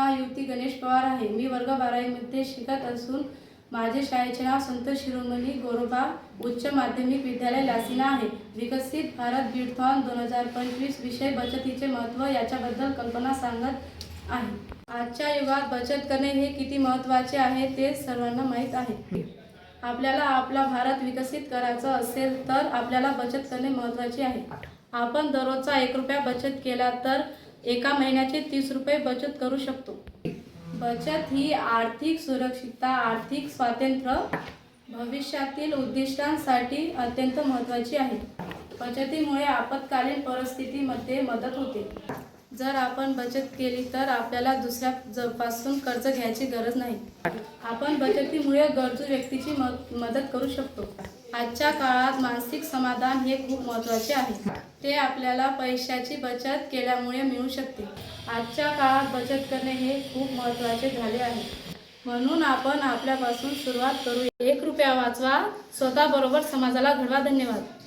नाव युवती गणेश पवार आहे. मी वर्ग बारावीमध्ये शिकत असून माझे शाळेचे नाव संत शिरोमणी गोरोबा उच्च माध्यमिक विद्यालय लासिना आहे. विकसित भारत बीडथॉन दोन हजार पंचवीस विषय बचतीचे महत्त्व याच्याबद्दल कल्पना सांगत आहे. आजच्या युगात बचत करणे हे किती महत्त्वाचे आहे ते सर्वांना माहीत आहे. आपल्याला आपला भारत विकसित करायचा असेल तर आपल्याला बचत करणे महत्त्वाचे आहे. आपण दररोजचा एक रुपया बचत केला तर एका महिन्याचे तीस रुपये बचत करू शकतो. बचत ही आर्थिक सुरक्षितता आर्थिक स्वातंत्र्य भविष्यातील उद्दिष्टांसाठी अत्यंत महत्त्वाची आहे. बचतीमुळे आपत्कालीन परिस्थितीमध्ये मदत होते. जर आपण बचत केली तर आपल्याला दुसऱ्या जपासून कर्ज घ्यायची गरज नाही. आपण बचतीमुळे गरजू व्यक्तीची मदत करू शकतो. आजच्या काळात मानसिक समाधान हे खूप महत्त्वाचे आहे. ते आपल्याला पैशाची बचत केल्यामुळे मिळू शकते. आजच्या काळात बचत करणे हे खूप महत्त्वाचे झाले आहे. म्हणून आपण आपल्यापासून सुरुवात करू एक रुपया वाचवा स्वतःबरोबर समाजाला घडवा. धन्यवाद.